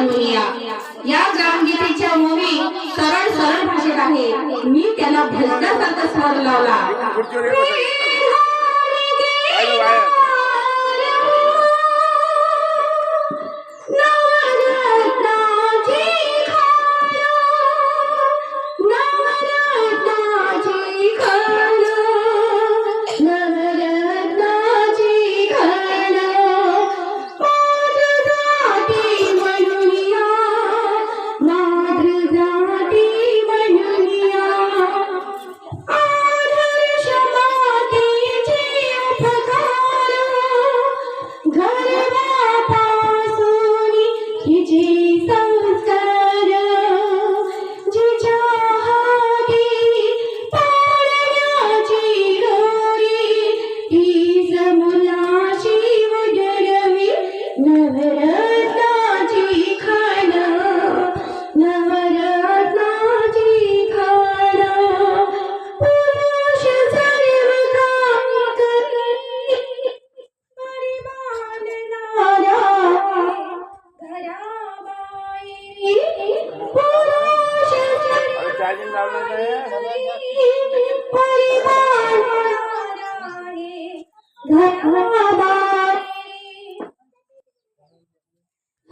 म्हणूया या ग्रामगीतेच्या ओवी सरळ सरळ भाषेत आहे मी त्याला भजनासारखा स्वर लावला. काळजी लावलेलं